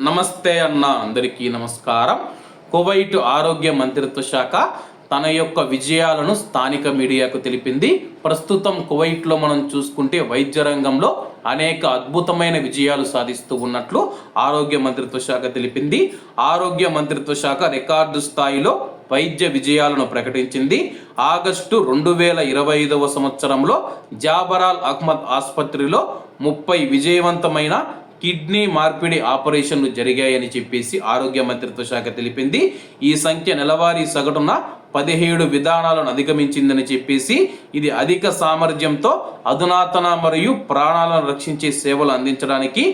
నమస్తే అన్న అందరికీ నమస్కారం. కువైట్ ఆరోగ్య మంత్రిత్వ శాఖ తన యొక్క విజయాలను స్థానిక మీడియాకు తెలిపింది. ప్రస్తుతం కువైట్లో మనం చూసుకుంటే వైద్య రంగంలో అనేక అద్భుతమైన విజయాలు సాధిస్తూ ఉన్నట్లు ఆరోగ్య మంత్రిత్వ శాఖ తెలిపింది. ఆరోగ్య మంత్రిత్వ శాఖ రికార్డు స్థాయిలో వైద్య విజయాలను ప్రకటించింది. ఆగస్టు రెండు వేల ఇరవై ఐదవ సంవత్సరంలో జాబరాల్ అహ్మద్ ఆసుపత్రిలో ముప్పై విజయవంతమైన కిడ్నీ మార్పిడి ఆపరేషన్లు జరిగాయని చెప్పేసి ఆరోగ్య మంత్రిత్వ శాఖ తెలిపింది. ఈ సంఖ్య నెలవారీ సగటున పదిహేడు విధానాలను అధిగమించిందని చెప్పేసి ఇది అధిక సామర్థ్యంతో అధునాతన మరియు ప్రాణాలను రక్షించే సేవలు అందించడానికి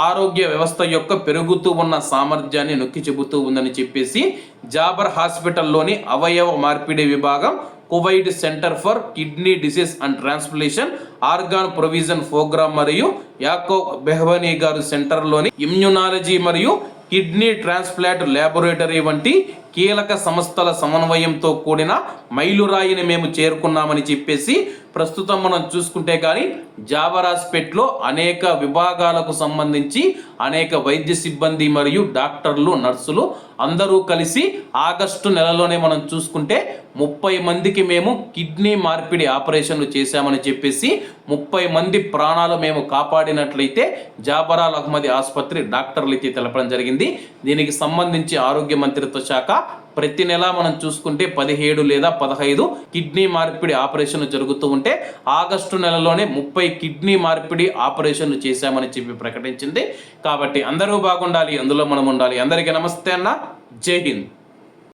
ఆరోగ్య వ్యవస్థ యొక్క పెరుగుతూ ఉన్న సామర్థ్యాన్ని నొక్కి చెబుతూ ఉందని చెప్పేసి జాబర్ హాస్పిటల్లోని అవయవ మార్పిడి విభాగం Kuwait centre for kidney disease and transplantation organ provision programme మరియు యాకో బెహ్వనీ గారు సెంటర్లోని ఇమ్యునాలజీ మరియు కిడ్నీ ట్రాన్స్ప్లాంట్ ల్యాబొరేటరీ వంటి కీలక సంస్థల సమన్వయంతో కూడిన మైలురాయిని మేము చేరుకున్నామని చెప్పేసి ప్రస్తుతం మనం చూసుకుంటే కానీ జావరాజ్పేట్లో అనేక విభాగాలకు సంబంధించి అనేక వైద్య సిబ్బంది మరియు డాక్టర్లు నర్సులు అందరూ కలిసి ఆగస్టు నెలలోనే మనం చూసుకుంటే ముప్పై మందికి మేము కిడ్నీ మార్పిడి ఆపరేషన్లు చేశామని చెప్పేసి ముప్పై మంది ప్రాణాలు మేము కాపాడినట్లయితే జాబరాల్ అహ్మది ఆసుపత్రి డాక్టర్లు అయితే తెలపడం జరిగింది. దీనికి సంబంధించి ఆరోగ్య మంత్రిత్వ శాఖ ప్రతి నెల మనం చూసుకుంటే పదిహేడు లేదా పదహైదు కిడ్నీ మార్పిడి ఆపరేషన్లు జరుగుతూ ఉంటే ఆగస్టు నెలలోనే ముప్పై కిడ్నీ మార్పిడి ఆపరేషన్లు చేశామని చెప్పి ప్రకటించింది. కాబట్టి అందరూ బాగుండాలి అందులో మనం ఉండాలి. అందరికీ నమస్తే అన్న. జై హింద్.